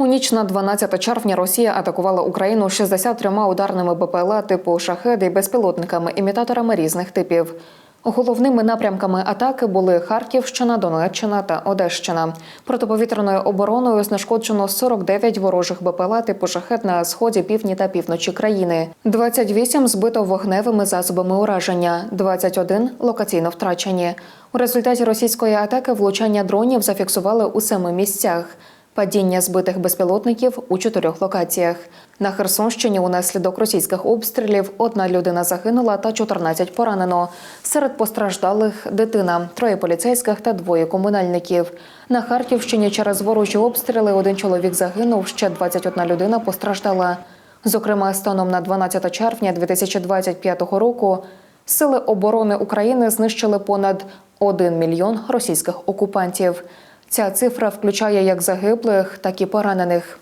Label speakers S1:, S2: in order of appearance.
S1: У ніч на 12 червня Росія атакувала Україну 63 ударними БПЛА типу шахеди і безпілотниками-імітаторами різних типів. Головними напрямками атаки були Харківщина, Донеччина та Одещина. Протиповітряною обороною знешкоджено 49 ворожих БПЛА типу шахет на сході, півдні та півночі країни. 28 збито вогневими засобами ураження, 21 локаційно втрачені. У результаті російської атаки влучання дронів зафіксували у семи місцях. Падіння збитих безпілотників у чотирьох локаціях. На Херсонщині унаслідок російських обстрілів одна людина загинула та 14 поранено. Серед постраждалих дитина, троє поліцейських та двоє комунальників. На Харківщині через ворожі обстріли один чоловік загинув, ще 21 людина постраждала. Зокрема, станом на 12 червня 2025 року Сили оборони України знищили понад 1 мільйон російських окупантів. Ця цифра включає як загиблих, так і поранених.